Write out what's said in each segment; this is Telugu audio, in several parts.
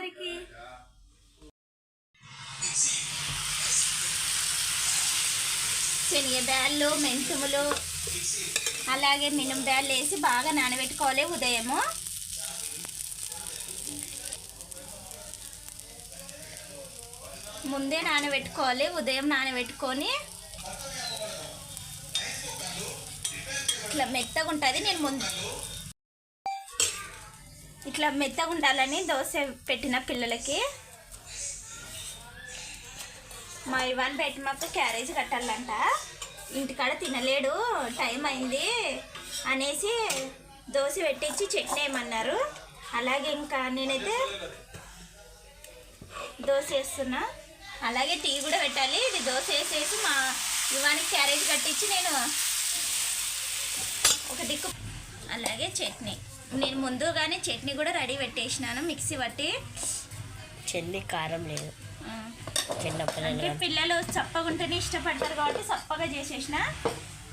అందరికీ. శనగ బ్యాళ్ళు మెంతుములు అలాగే మినుము బ్యాళ్ళు వేసి బాగా నానబెట్టుకోవాలి ఉదయము. ముందే నానబెట్టుకోవాలి ఉదయం నానబెట్టుకొని. ఇట్లా మెత్తగా ఉంటుంది నేను ముందు ఇట్లా మెత్తగా ఉండాలని దోశ పెట్టిన పిల్లలకి. మా ఇవాన్ పెట్టి మాకు క్యారేజ్ కట్టాలంట. ఇంటికాడ తినలేడు టైం అయింది అనేసి దోశ పెట్టించి చట్నీ వేయమన్నారు అలాగే ఇంకా నేనైతే దోశ వేస్తున్నా. అలాగే టీ కూడా పెట్టాలి. ఇది దోశ వేసేసి మా ఇవానికి క్యారేజ్ కట్టించి నేను ఒక దిక్కు అలాగే చట్నీ. నేను ముందుగానే చట్నీ కూడా రెడీ పెట్టేసినాను మిక్సీ పట్టి. చెల్లి కారం లేదు. అంటే పిల్లలు చప్పగా ఉంటేనే ఇష్టపడతారు కాబట్టి చప్పగా చేసేసిన.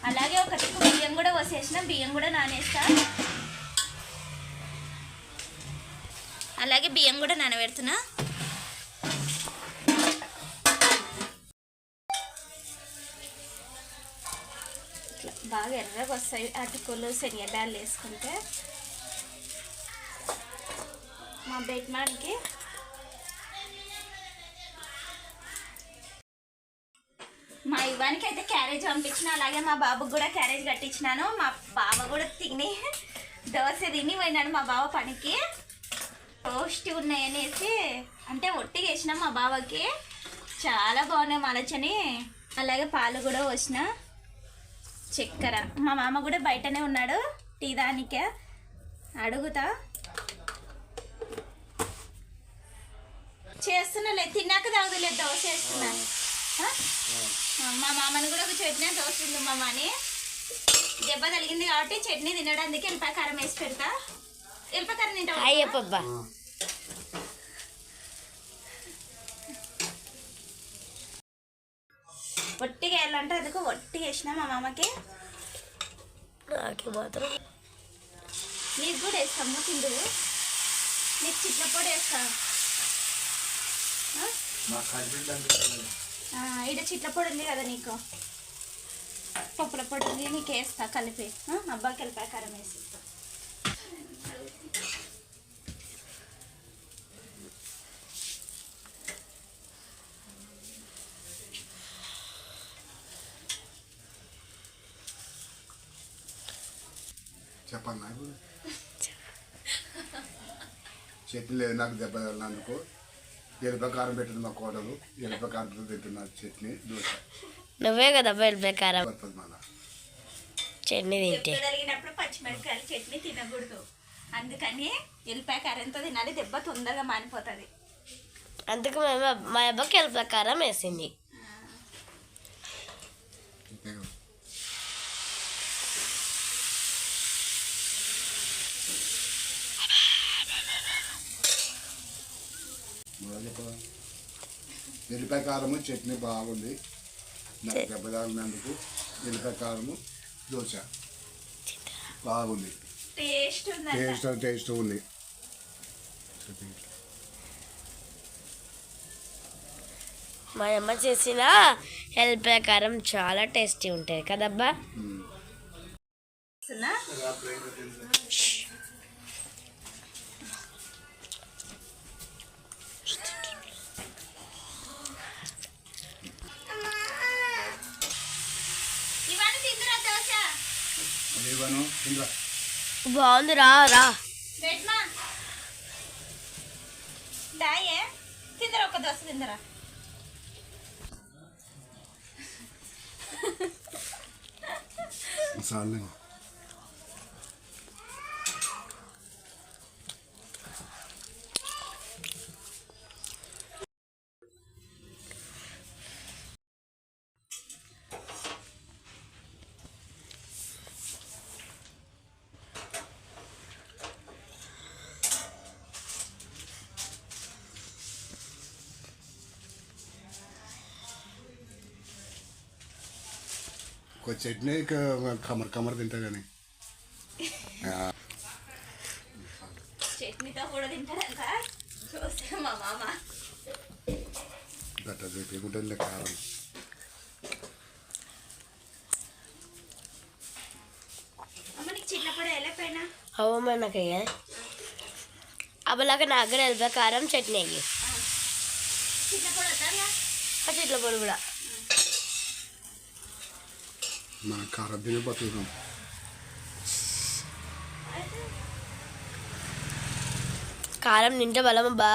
అలాగే ఒక బియ్యం కూడా పోసేసిన బియ్యం కూడా నానేస్తా. అలాగే బియ్యం కూడా నానబెడుతున్నా. బాగా ఎర్రగా వస్తాయి. అటుకులు శనగడాలు వేసుకుంటే మా బెట్మాన్కి మా ఇవానికి అయితే క్యారేజ్ పంపించిన అలాగే మా బాబుకి కూడా క్యారేజ్ కట్టించినాను. మా బావ కూడా తిని దోశ తిని పోయినాడు మా బావ పనికి. టోస్ట్ ఉన్నాయనేసి అంటే ఒట్టిగా వేసిన మా బావకి. చాలా బాగున్నాయి మలచని. అలాగే పాలు కూడా పోసిన. చక్కెర. మా మామ కూడా బయటనే ఉన్నాడు. టీ దానికే అడుగుతా. చేస్తున్నాలే. తిన్నాక తాగుదులే దోశ వేస్తున్నాను? మా మామని కూడా ఒక చట్నీ దోస్తుంది మా అని దెబ్బ తగిలింది కాబట్టి చట్నీ తినడానికి ఎల్లిపాయ కారం వేసి పెడతా. ఎల్లిపాయ కారం తింటావా? అయ్యప్పబ్బా. ఒట్టిగా వేయాలంటే అందుకు ఒట్టిగా వేసిన మా మామకి. నాకు మాత్రం. నీకు కూడా వేస్తాము తిండు నీకు చిట్ల పొడి వేస్తా ఈడ చిట్ల పొడి ఉంది కదా నీకు? పప్పుల పొడి ఉంది నీకు వేస్తా కలిపి. ఆ? అబ్బాకి వెళ్ళిపోయి కారం వేసి. చెప్పండి నాకు. చట్నీ లేదు నాకు దెబ్బ తగిలినందుకు. ఎలుప కారం పెట్టింది మా కోడలు ఎలుప కారంతో తింటున్న చట్నీ దోశ. నువ్వే కదా వెళ్ళిపోయి కారం పడుతుంది మళ్ళా చట్నీ తింటే. దెబ్బ తగిలినప్పుడు పచ్చిమిరపకాయలు చట్నీ తినకూడదు. అందుకని ఎల్లిపాయ కారంతో తినాలి దెబ్బ తొందరగా మానిపోతుంది. అందుకు మేము మా అబ్బాయికి వెళ్ళిపోయి కారం వేసింది. ఎల్లిపాయ కారము చట్నీ బాగుంది. నాకు దెబ్బ తగిలినందుకు ఎల్లిపాయ కారము దోశ. బాగుంది. టేస్ట్ టేస్ట్ టేస్ట్ ఉంది. మా అమ్మ చేసిన వెళ్ళిపోయి కారం చాలా టేస్టీ ఉంటుంది కదబ్బా? బాగుంది రా రా. తిందరా ఒక దోశ తిందరా? ఒక చట్నీ క- కమర్ కమర్ తింటా కానీ చట్నీతో కూడా తింటారంట చూస్తే గట్టిగుంటుంది కారం అమ్మ నీకు చిన్నప్పుడు వెళ్ళిపోయినా అవ్వమ్మ నాకు అబ్బలాగా నాకు కూడా హెల్ప్ కారం చట్నీ అయ్యి చిన్నప్పుడు వద్దా ఆ చెట్ల పొడి కూడా మన కారం తిని బతుకుతాం కారం తింటే బలం బా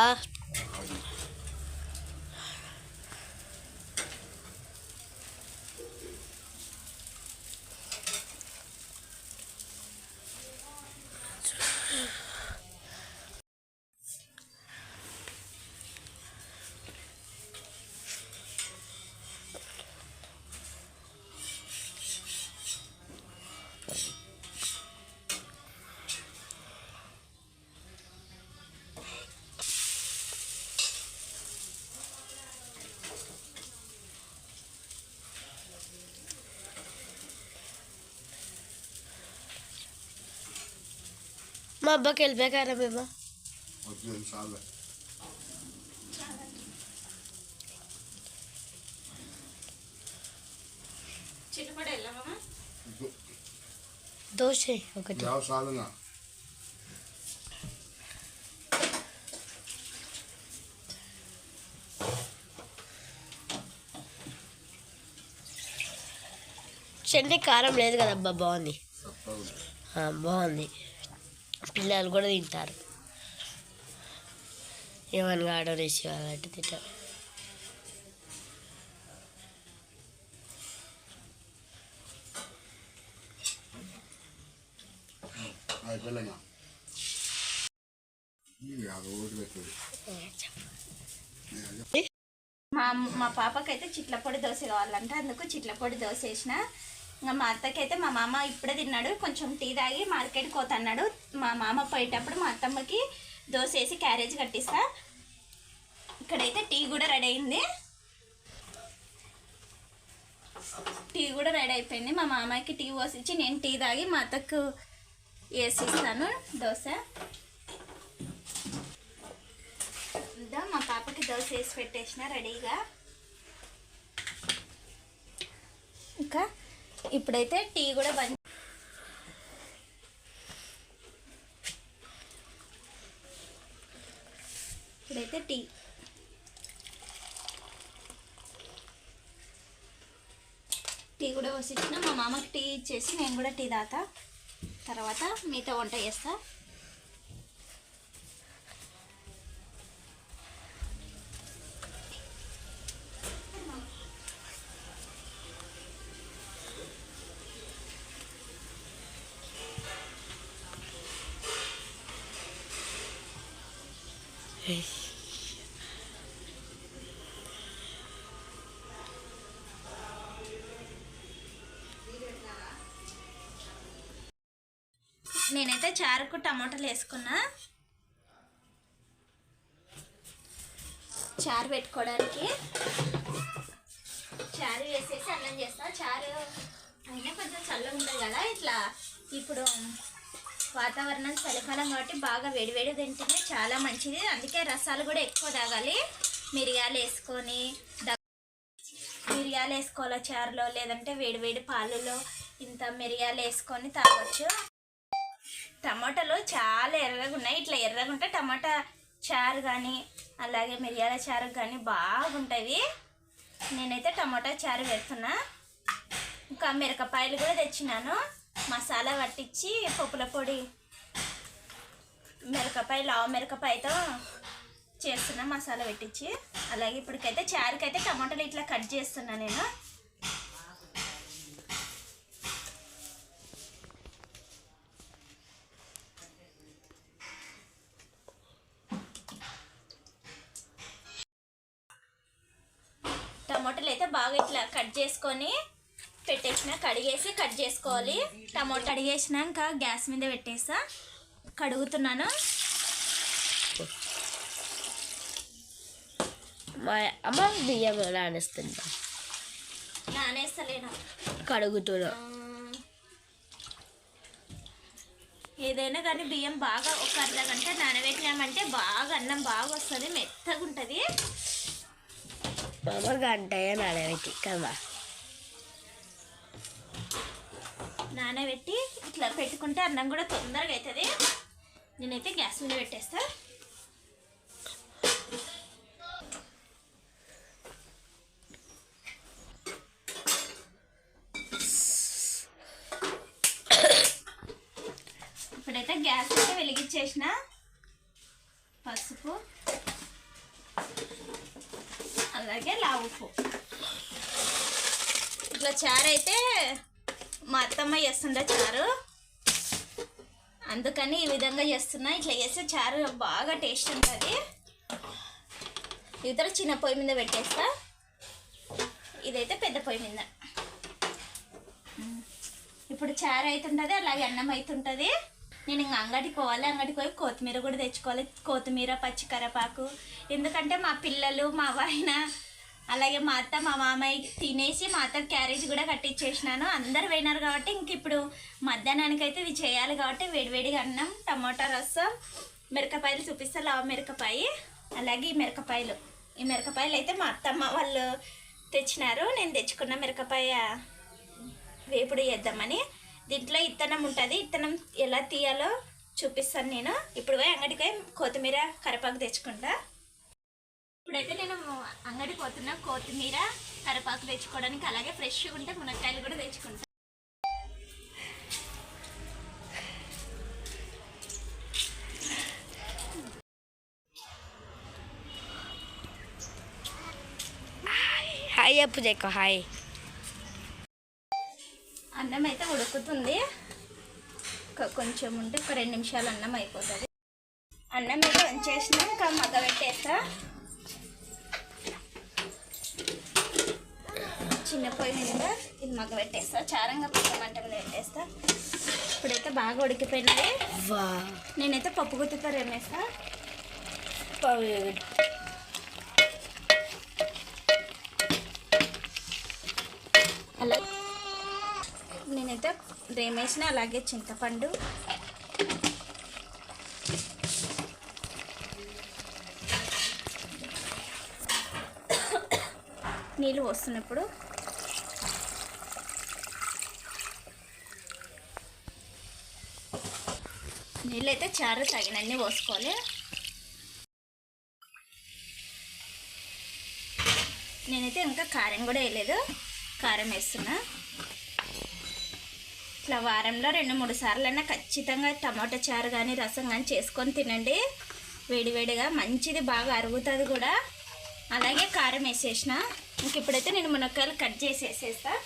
మా అబ్బాకి వెళ్ళిపోయా కారం ఏమో వచ్చింది చాలు చిన్నప్పుడు వెళ్ళామమ్మా దోశ ఒకటి యావ చాలుగా చట్నీ కారం లేదు కదా అబ్బా బాగుంది తప్పదు ఆ, బాగుంది పిల్లలు కూడా తింటారు. ఏమన్నా ఆర్డర్ వేసి అలాంటి తింటారు. మా మా పాపకైతే చిట్లపొడి దోశ కావాలంట. అందుకు చిట్లపొడి దోశ వేసిన. ఇంకా మా అత్తకైతే మా మామ ఇప్పుడే తిన్నాడు. కొంచెం టీ తాగి మార్కెట్కి పోతన్నాడు. మా మామ పోయేటప్పుడు మా అత్తమ్మకి దోశ వేసి క్యారేజ్ కట్టిస్తా. ఇక్కడైతే టీ కూడా రెడీ అయింది. టీ కూడా రెడీ అయిపోయింది. మా మామకి టీ పోసిచ్చి నేను టీ తాగి మా అత్తకు వేసిస్తాను దోశ. ఇదా మా పాపకి దోశ వేసి పెట్టేసిన రెడీగా. ఇంకా ఇప్పుడైతే టీ కూడా బంద్ ఇప్పుడైతే టీ. టీ కూడా వసిచ్చిన మా మామకి టీ ఇచ్చేసి నేను కూడా టీ తాతా తర్వాత మీతో వంట చేస్తా. నేనైతే చారుకు టమాటాలు వేసుకున్నా. చారు పెట్టుకోవడానికి. చారు వేసేసి అన్నం చేస్తా. చారు అయినా కొంచెం చల్లగా ఉంటుంది కదా ఇట్లా. ఇప్పుడు వాతావరణం చలికాలం కాబట్టి బాగా వేడివేడి తింటేనే చాలా మంచిది. అందుకే రసాలు కూడా ఎక్కువ తాగాలి. మిరియాలు వేసుకొని మిరియాలు వేసుకోవాలి చారులో? లేదంటే వేడివేడి పాలలో ఇంత మిరియాలు వేసుకొని తాగొచ్చు. టమాటాలు చాలా ఎర్రగా ఉన్నాయి. ఇట్లా ఎర్రగా ఉంటే టమాటా చారు కానీ అలాగే మిరియాల చారు కానీ బాగుంటుంది నేనైతే టమాటా చారు పెడుతున్నా. ఇంకా మిరపకాయలు కూడా తెచ్చినాను. మసాలా పట్టించి పప్పుల పొడి మిరపకాయ లావు మిరపకాయతో చేస్తున్నా మసాలా పెట్టించి అలాగే ఇప్పటికైతే చారుకైతే టమాటాలు ఇట్లా కట్ చేస్తున్నా నేను టమాటాలు అయితే బాగా ఇట్లా కట్ చేసుకొని పెట్టేసిన కడిగేసి కట్ చేసుకోవాలి. టమాటా కడిగేసినాక గ్యాస్ మీద పెట్టేస్తా కడుగుతున్నాను. మా అమ్మ బియ్యం నానేస్తుందా. నానేస్తలేను. కడుగుతున్నా. ఏదైనా కానీ బియ్యం బాగా ఒక అర్ధ గంట నానబెట్టినామంటే బాగా అన్నం బాగా వస్తుంది మెత్తగా ఉంటుంది గంట నానబెట్టి కదా. నానబెట్టి ఇట్లా పెట్టుకుంటే అన్నం కూడా తొందరగా అవుతుంది నేనైతే గ్యాస్ మీద పెట్టేస్తా. ఇప్పుడైతే గ్యాస్ అయితే వెలిగించేసిన పసుపు అలాగే లావు ఉప్పు. ఇట్లా చారైతే మా అత్తమ్మ చేస్తుండే చారు? అందుకని ఈ విధంగా చేస్తున్నా. ఇట్లా చేస్తే చారు బాగా టేస్ట్ ఉంటుంది. ఇతర చిన్న పొయ్యి మీద పెట్టేస్తా. ఇదైతే పెద్ద పొయ్యి మీద. ఇప్పుడు చారు అవుతుంటుంది అలాగే అన్నం అవుతుంటుంది నేను ఇంకా అంగడికి పోవాలి. అంగడికి పోయి కొత్తిమీర కూడా తెచ్చుకోవాలి. కొత్తిమీర పచ్చి కరివేపాకు ఎందుకంటే మా పిల్లలు మా వాయిన అలాగే మా అత్త మా మామయ్య తినేసి మా అత్త క్యారేజ్ కూడా కట్టించేసినాను అందరు పోయినారు కాబట్టి ఇంక ఇప్పుడు మధ్యాహ్నానికి అయితే ఇది చేయాలి కాబట్టి వేడివేడిగా అన్నం టమాటా రసం మిరపకాయలు చూపిస్తా. లావు మిరపకాయ అలాగే ఈ మిరపకాయలు. ఈ మిరపకాయలు అయితే మా అత్తమ్మ వాళ్ళు తెచ్చినారు. నేను తెచ్చుకున్న మిరపకాయ వేపుడు చేద్దామని. దీంట్లో ఇత్తనం ఉంటుంది. ఇత్తనం ఎలా తీయాలో చూపిస్తాను నేను. ఇప్పుడు పోయి అంగడికి కొత్తిమీర కరిపాకు తెచ్చుకుంటా. ఇప్పుడైతే నేను అంగడికి పోతున్నా. కొత్తిమీర కరివేపాకు తెచ్చుకోవడానికి అలాగే ఫ్రెష్గా ఉంటే మునక్కాయలు కూడా తెచ్చుకుంటా. హాయ్ చెప్పు చెక్క హాయ్ అన్నం అయితే ఉడుకుతుంది. కొంచెం ఉంటే ఒక రెండు నిమిషాలు అన్నం అయిపోతుంది. అన్నం అయితే వంచేసిన ఇంకా మగ్గ పెట్టేస్తా చిన్న పొయ్యి మీద ఇది మగ్గ పెట్టేస్తా. చారంగా మంట మీద పెట్టేస్తా. ఇప్పుడైతే బాగా ఉడికిపోయినది వా. నేనైతే పప్పు గుత్తితో రేమేస్తా. అలా. నేనైతే రేమేసిన అలాగే చింతపండు. నీళ్ళు పోస్తున్నప్పుడు నీళ్ళైతే చారు తగినన్ని పోసుకోవాలి నేనైతే ఇంకా కారం కూడా వేయలేదు. కారం వేస్తున్నా. ఇట్లా వారంలో రెండు మూడు సార్లు అయినా ఖచ్చితంగా టమాటా చారు కానీ రసం కానీ చేసుకొని తినండి. వేడివేడిగా మంచిది బాగా అరుగుతుంది కూడా. అలాగే కారం వేసేసిన. ఇంక ఇప్పుడైతే నేను మునక్కాయలు కట్ చేసి వేసేస్తాను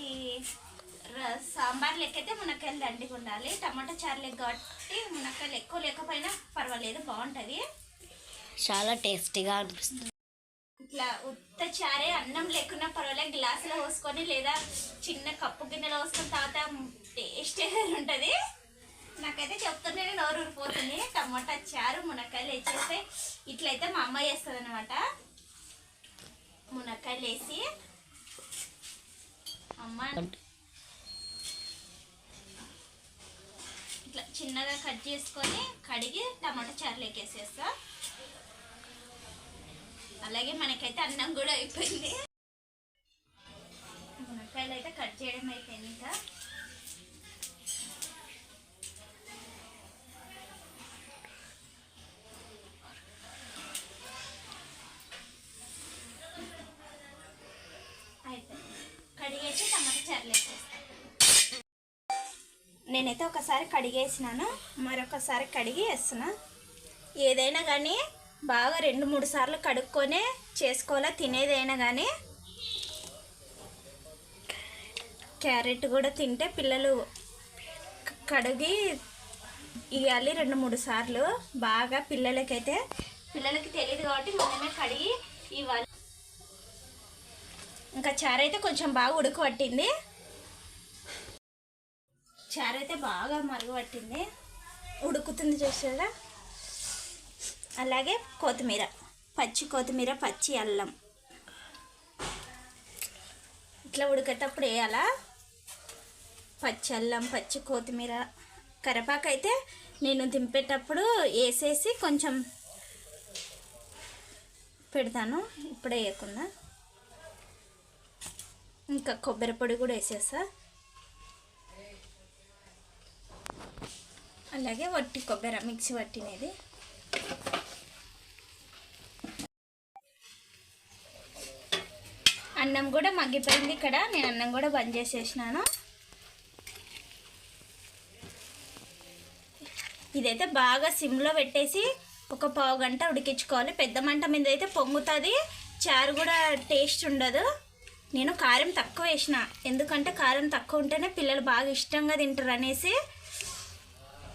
మనకి సాంబార్ లెక్కైతే మునక్కాయలు దండిగా ఉండాలి. టమాటా చారు లెక్క కాబట్టి మునక్కాయలు ఎక్కువ లేకపోయినా పర్వాలేదు బాగుంటుంది. చాలా టేస్టీగా అనిపిస్తుంది. ఇట్లా ఉత్త చారే అన్నం లేకున్నా పర్వాలేదు గ్లాసులో పోసుకొని లేదా చిన్న కప్పు గిన్నెలో పోసుకొని తాగుతా టేస్ట్ ఉంటుంది. నాకైతే చెప్తుంటే నోరు ఊరిపోతుంది. టమాటా చారు మునక్కాయలు వేసేస్తే ఇట్లయితే మా అమ్మ చేస్తుంది అనమాట మునక్కాయలు వేసి ఇట్లా చిన్నగా కట్ చేసుకొని కడిగి టమాటా చారులోకి వేసేస్తా అలాగే మనకైతే అన్నం కూడా అయిపోయింది. మునక్కాయలు అయితే కట్ చేయడం అయిపోయింది ఇంకా. నేనైతే ఒకసారి కడిగేసినాను. మరొకసారి కడిగి వేస్తున్నా. ఏదైనా కానీ బాగా రెండు మూడు సార్లు కడుక్కొనే చేసుకోవాలా తినేదైనా కానీ క్యారెట్ కూడా తింటే పిల్లలు కడిగి ఇవ్వాలి రెండు మూడు సార్లు. బాగా పిల్లలకైతే పిల్లలకి తెలియదు కాబట్టి మనమే కడిగి ఇవ్వాలి. ఇంకా చారు అయితే కొంచెం బాగా ఉడుకు పట్టింది. చారు అయితే బాగా మరుగు పట్టింది ఉడుకుతుంది చూసారా? అలాగే కొత్తిమీర పచ్చి కొత్తిమీర పచ్చి అల్లం. ఇట్లా ఉడికేటప్పుడు వేయాలా? పచ్చి అల్లం పచ్చి కొత్తిమీర. కరివేపాకు అయితే నేను దింపేటప్పుడు వేసేసి కొంచెం పెడతాను. ఇప్పుడే వేయకుండా. ఇంకా కొబ్బరి పొడి కూడా వేసేస్తా. అలాగే వట్టి కొబ్బరి మిక్సీ పట్టినది. అన్నం కూడా మగ్గిపోయింది ఇక్కడ. నేను అన్నం కూడా బంద్ చేసేసినాను. ఇదైతే బాగా సిమ్లో పెట్టేసి ఒక పావు గంట ఉడికించుకోవాలి. పెద్ద మంట మీద అయితే పొంగుతుంది. చారు కూడా టేస్ట్ ఉండదు. నేను కారం తక్కువ వేసిన. ఎందుకంటే కారం తక్కువ ఉంటేనే పిల్లలు బాగా ఇష్టంగా తింటారు అనేసి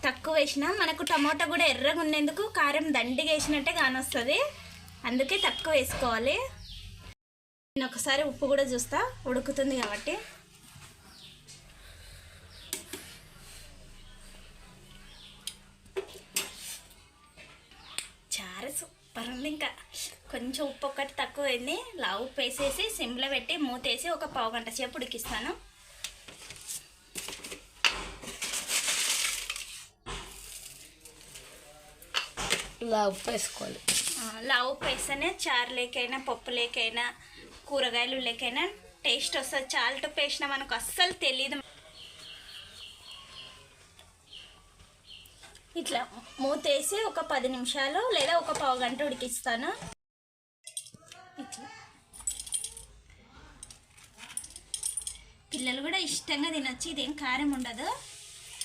తక్కువ వేసిన మనకు టమోటా కూడా ఎర్రగా ఉండేందుకు కారం దండిగా వేసినట్టే కానొస్తుంది అందుకే తక్కువ వేసుకోవాలి నేను ఒకసారి ఉప్పు కూడా చూస్తా. ఉడుకుతుంది కాబట్టి. చారు సూపర్ ఉంది ఇంకా. కొంచెం ఉప్పు ఒక్కటి తక్కువ అయింది లావు ఉప్పు వేసేసి సిమ్లో పెట్టి మూతేసి ఒక పావు గంట సేపు ఉడికిస్తాను. ఇలా ఉప్పు వేసుకోవాలి ఆ, ఉప్పు వేస్తేనే చారు లేకైనా పప్పు లేకైనా కూరగాయలు లేకైనా టేస్ట్ వస్తుంది. చాల్ట్ పేసిన వేసినా మనకు అస్సలు తెలియదు ఇట్లా మూతేసి ఒక పది నిమిషాలు లేదా ఒక పావు గంట ఉడికిస్తాను. ఇట్లా. పిల్లలు కూడా ఇష్టంగా తినొచ్చు ఇదేం కారం ఉండదు.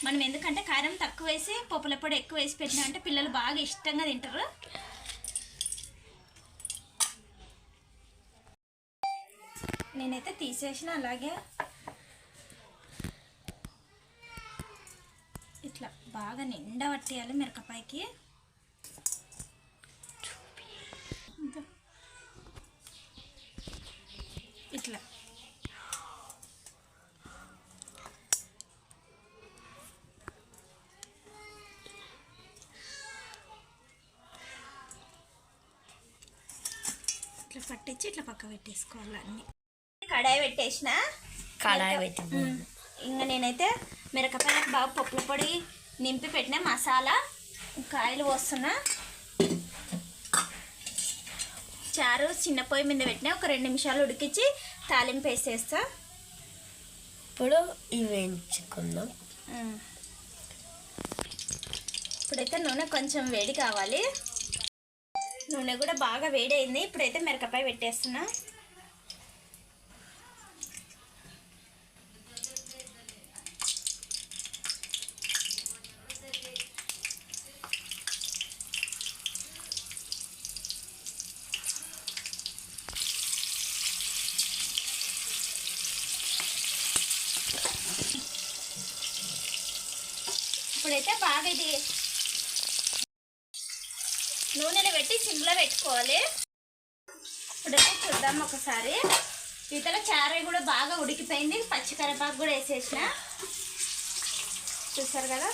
మనం ఎందుకంటే కారం తక్కువ వేసి పప్పుల పొడి ఎక్కువ వేసి పెట్టినామంటే పిల్లలు బాగా ఇష్టంగా తింటారు నేనైతే తీసేసిన అలాగే ఇట్లా బాగా నిండా పట్టేయాలి మిరపకాయకి ఇంకా. ఇట్లా ఇట్లా పట్టించి ఇట్లా పక్క పెట్టేసుకోవాలి అన్ని. కడాయి పెట్టేసిన? కడాయి పెట్టి. ఇంకా నేనైతే మిరపకాయలకు బాగా పప్పుల పొడి నింపి పెట్టిన మసాలా కాయలు పోస్తున్నా. చారు చిన్న పొయ్యి మీద పెట్టిన ఒక రెండు నిమిషాలు ఉడికించి తాలింపు వేసేస్తా. ఇప్పుడు ఇవి వేయించుకుందాం. ఇప్పుడైతే నూనె కొంచెం వేడి కావాలి. నూనె కూడా బాగా వేడైంది. ఇప్పుడైతే మిరకపాయ పెట్టేస్తున్నా. ఇప్పుడైతే బాగా ఇది నూనెలో పెట్టి సిమ్లో పెట్టుకోవాలి. ఇప్పుడైతే చూద్దాం ఒకసారి. ఇతర చారు కూడా బాగా ఉడికిపోయింది. పచ్చికరిపాకు కూడా వేసేసిన. చూసారు కదా?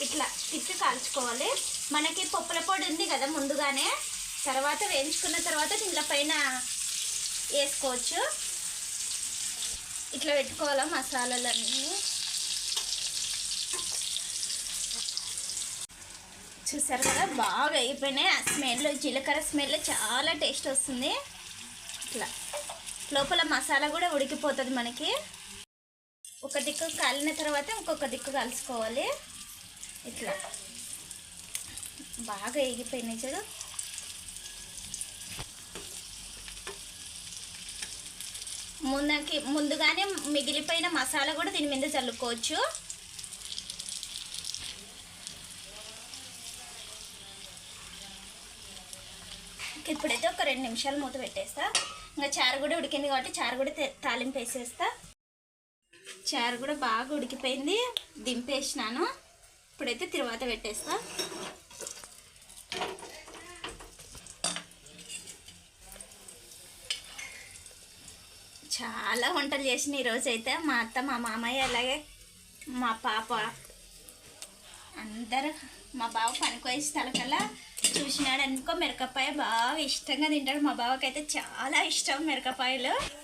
ఇట్లా తిప్పి కాల్చుకోవాలి. మనకి పప్పుల పొడి ఉంది కదా ముందుగానే. తర్వాత వేయించుకున్న తర్వాత దీంట్లో పైన వేసుకోవచ్చు. ఇట్లా పెట్టుకోవాలా మసాలాలన్నీ? చూసారు కదా బాగా అయిపోయినాయి. ఆ స్మెల్ జీలకర్ర స్మెల్ చాలా టేస్ట్ వస్తుంది. ఇట్లా. లోపల మసాలా కూడా ఉడికిపోతుంది మనకి. ఒక దిక్కు కాలిన తర్వాత ఇంకొక దిక్కు కలుసుకోవాలి. ఇట్లా. బాగా ఎగిపోయినాయి చూడు. ముందకి ముందుగానే మిగిలిపోయిన మసాలా కూడా దీని మీద చల్లుకోవచ్చు ఇప్పుడైతే ఒక రెండు నిమిషాలు మూత పెట్టేస్తా. ఇంకా చారు కూడా ఉడికింది కాబట్టి చారు కూడా తాలింపు వేసేస్తా. చారు కూడా బాగా ఉడికిపోయింది. దింపేసినాను. ఇప్పుడైతే తిరువాత పెట్టేస్తా. చాలా వంటలు చేసిన ఈరోజు అయితే మా అత్త మా మామయ్య అలాగే మా పాప అందరు మా బావ పనికి వయసు తలకల్లా చూసినాడు. అనుకో మిరపకాయ బాగా ఇష్టంగా తింటాడు. మా బావకైతే చాలా ఇష్టం మిరపకాయలు.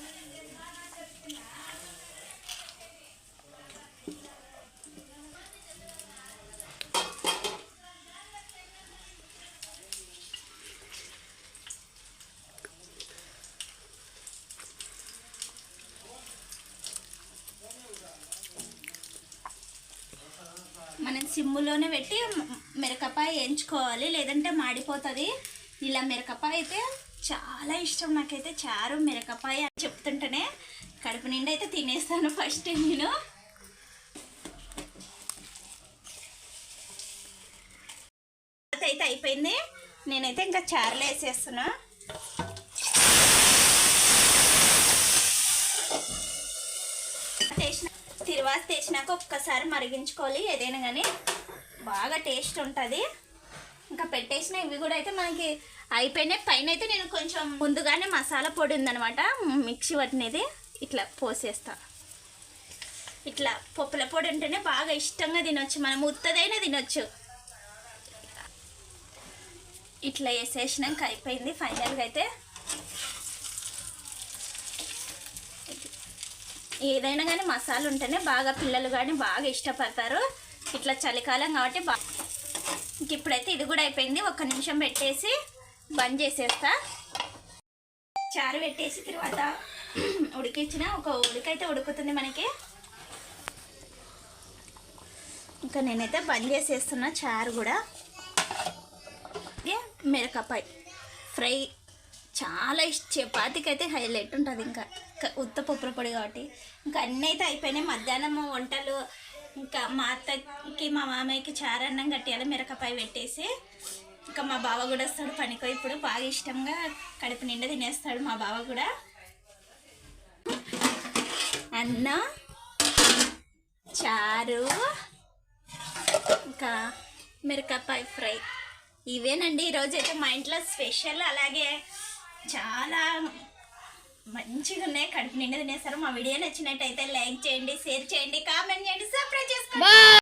సిమ్ములోనే పెట్టి మిరకపాయ వేయించుకోవాలి లేదంటే మాడిపోతుంది. ఇలా మిరకపాయ అయితే చాలా ఇష్టం నాకైతే. చారు మిరకపాయ అని చెప్తుంటేనే కడుపు నిండా అయితే తినేస్తాను ఫస్ట్ నేను. అయితే అయిపోయింది. నేనైతే ఇంకా చారులు వేసేస్తున్నాను టేస్ట్ వేసినాక ఒక్కసారి మరిగించుకోవాలి. ఏదైనా కానీ బాగా టేస్ట్ ఉంటుంది. ఇంకా పెట్టేసిన ఇవి కూడా అయితే మనకి అయిపోయినాయి. పైన అయితే నేను కొంచెం ముందుగానే మసాలా పొడి ఉందనమాట మిక్సీ పట్టినది. ఇట్లా పోసేస్తా. ఇట్లా పప్పుల పొడి ఉంటేనే బాగా ఇష్టంగా తినొచ్చు. మనం ఉత్తదైనా తినొచ్చు. ఇట్లా వేసేసినాక అయిపోయింది. ఫైనల్గా అయితే ఏదైనా కానీ మసాలా ఉంటేనే బాగా పిల్లలు కానీ బాగా ఇష్టపడతారు. ఇట్లా చలికాలం కాబట్టి బాగా ఇంక ఇప్పుడైతే ఇది కూడా అయిపోయింది. ఒక్క నిమిషం పెట్టేసి బంద్ చేసేస్తా. చారు పెట్టేసి తర్వాత ఉడికించిన ఒక ఉడికైతే ఉడుకుతుంది మనకి. ఇంకా నేనైతే బంద్ చేసేస్తున్నా చారు కూడా. మిరకపాయ ఫ్రై. చాలా ఇష్టం చపాతీకి అయితే హైలైట్ ఉంటుంది ఇంకా. ఉత్త పప్పుల పొడి కాబట్టి. ఇంకా అన్నీ అయితే అయిపోయినాయి. మధ్యాహ్నం వంటలు ఇంకా మా అత్తకి మా మామయ్యకి చారన్నం కట్టేయాలి మిరకపాయ పెట్టేసి. ఇంకా మా బావ కూడా వస్తాడు పనికో. ఇప్పుడు బాగా ఇష్టంగా కడుపు నిండా తినేస్తాడు మా బావ కూడా. అన్నం చారు ఇంకా మిరపకాయ ఫ్రై. ఇవేనండి. ఈరోజు అయితే మా ఇంట్లో స్పెషల్. అలాగే చాలా మంచిగా ఉన్నాయి కడుపు నిండా తినేస్తారు మా వీడియో నచ్చినట్టయితే లైక్ చేయండి షేర్ చేయండి కామెంట్ చేయండి సబ్స్క్రైబ్ చేసుకోండి.